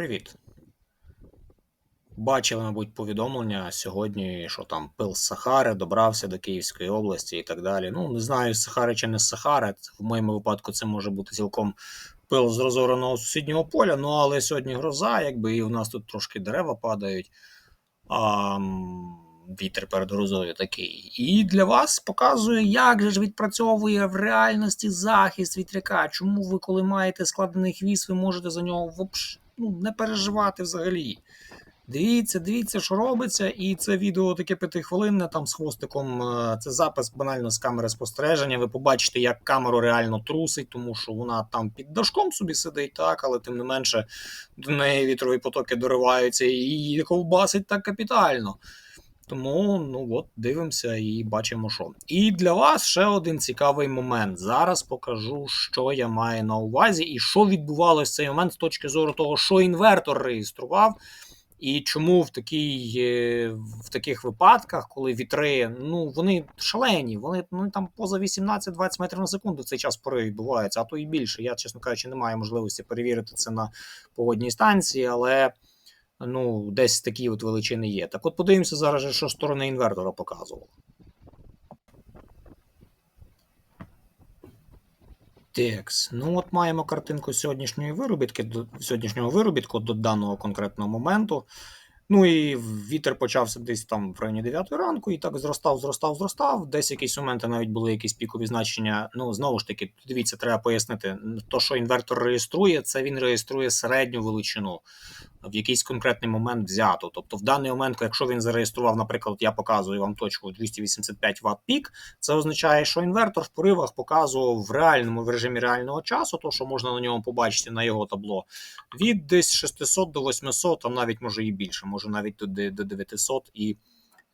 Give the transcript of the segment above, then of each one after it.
Привіт. Бачили, мабуть, повідомлення сьогодні, що там пил з Сахари добрався до Київської області і так далі. Ну, не знаю, Сахари чи не з Сахари. В моєму випадку це може бути цілком пил з розореного сусіднього поля. Ну, але сьогодні гроза, якби і в нас тут трошки дерева падають. А, вітер перед грозою такий. І для вас показує, як же ж відпрацьовує в реальності захист вітряка. Чому ви, коли маєте складений хвіст, ви можете за нього вообще, ну, не переживати взагалі. Дивіться, дивіться, що робиться, і це відео таке п'ятихвилинне, там з хвостиком. е, Це запис банально з камери спостереження. Ви побачите, як камеру реально трусить, тому що вона там під дашком собі сидить, так, але тим не менше до неї вітрові потоки дориваються і її ковбасить так капітально. Тому ну от дивимося і бачимо, що. І для вас ще один цікавий момент. Зараз покажу, що я маю на увазі, і що відбувалося в цей момент з точки зору того, що інвертор реєстрував. І чому в такій, е, в таких випадках, коли вітри, ну вони шалені, вони ну, там поза 18-20 метрів на секунду цей час пори відбуваються, а то і більше. Я, чесно кажучи, не маю можливості перевірити це на погодній станції, але ну, десь такі от величини є. Так от подивимося зараз, що сторони інвертора показувала. Текс. Ну, от маємо картинку сьогоднішньої виробітки, сьогоднішнього виробітку до даного конкретного моменту. Ну і вітер почався десь там в районі 9 ранку, і так зростав, зростав, зростав. Десь якісь моменти навіть були якісь пікові значення. Ну, знову ж таки, дивіться, треба пояснити. То, що інвертор реєструє, це він реєструє середню величину в якийсь конкретний момент взято. Тобто, в даний момент, якщо він зареєстрував, наприклад, я показую вам точку 285 Вт пік, це означає, що інвертор в поривах показував в реальному в режимі реального часу, то що можна на ньому побачити на його табло, від десь 600 до 800, а навіть може і більше, може навіть до до 900 і.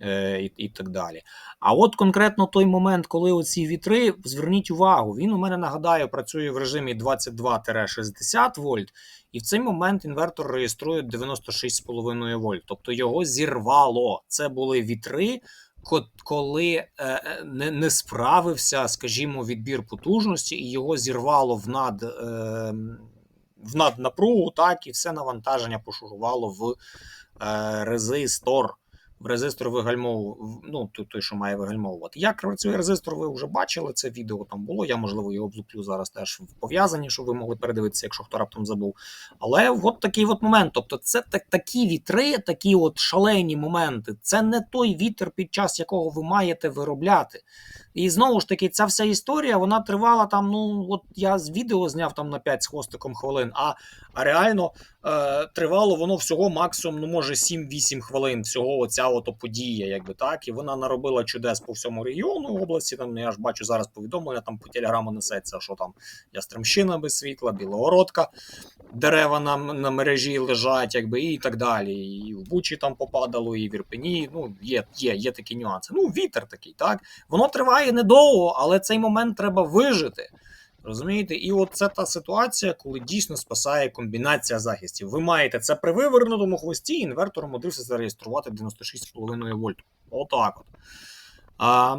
Е, І, і так далі. А от конкретно той момент, коли оці вітри, зверніть увагу, він у мене нагадаю, працює в режимі 22-60 вольт, і в цей момент інвертор реєструє 96,5 вольт. Тобто його зірвало. Це були вітри, коли е, е, не, не справився, скажімо, відбір потужності, і його зірвало в над. В наднапругу, так, і все навантаження пошурувало в резистор. В резистор вигальмовував, ну той, той, що має вигальмовувати. Як працює резистор, ви вже бачили це відео там було. Я можливо його влуплю зараз теж в пов'язані, щоб ви могли передивитися, якщо хто раптом забув. Але от такий от момент. Тобто, це так, такі вітри, такі от шалені моменти. Це не той вітер, під час якого ви маєте виробляти. І знову ж таки, ця вся історія вона тривала там. Ну от я з відео зняв там на 5 з хвостиком хвилин, а, а реально е, тривало воно всього максимум, ну може 7-8 хвилин. Всього оця от подія, якби так. І вона наробила чудес по всьому регіону області. Там я ж бачу зараз повідомлення, там по телеграму несеться, що там Ястремщина без світла, Білогородка, дерева на, на мережі лежать, якби і так далі. І в Бучі там попадало, і в Ірпені. Ну, є, є, є такі нюанси. Ну, вітер такий, так. Воно триває недовго, але цей момент треба вижити. Розумієте, і от це та ситуація, коли дійсно спасає комбінація захистів. Ви маєте це при вивернутому хвості, інвертор умудрився зареєструвати 96,5 вольт. Отак от. А,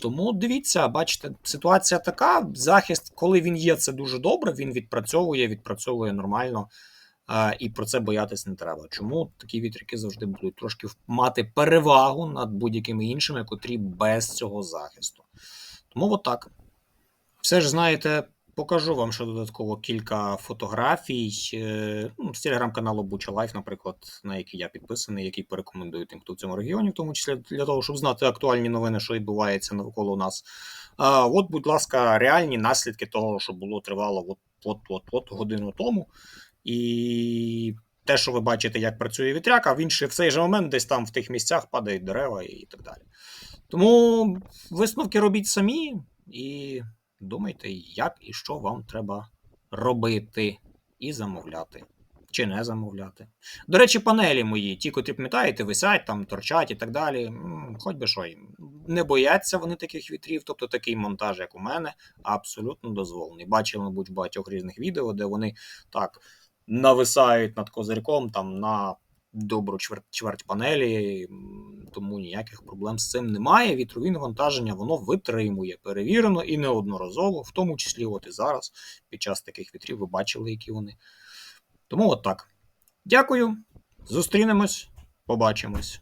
тому дивіться, бачите, ситуація така. Захист, коли він є, це дуже добре. Він відпрацьовує, відпрацьовує нормально. А, і про це боятись не треба. Чому такі вітряки завжди будуть трошки мати перевагу над будь-якими іншими, котрі без цього захисту. Тому отак. Все ж знаєте, покажу вам ще додатково кілька фотографій е, ну, з телеграм-каналу Буча Лайф, наприклад, на який я підписаний, який порекомендую тим, хто в цьому регіоні, в тому числі для того, щоб знати актуальні новини, що відбувається навколо нас. А, От, будь ласка, реальні наслідки того, що було тривало от, от, от, от годину тому. І те, що ви бачите, як працює вітряк, а в інший в цей же момент десь там в тих місцях падають дерева і так далі. Тому висновки робіть самі і думайте, як і що вам треба робити і замовляти. Чи не замовляти. До речі, панелі мої, ті, котрі пам'ятаєте, висять, там, торчать і так далі. Хоч би що. Не бояться вони таких вітрів, тобто такий монтаж, як у мене, абсолютно дозволений. Бачили, мабуть, в багатьох різних відео, де вони так нависають над козирьком там на добру чверть, чверть панелі, тому ніяких проблем з цим немає. Вітрові навантаження воно витримує, перевірено і неодноразово, в тому числі, от і зараз, під час таких вітрів, ви бачили, які вони. Тому от так. Дякую. Зустрінемось, побачимось.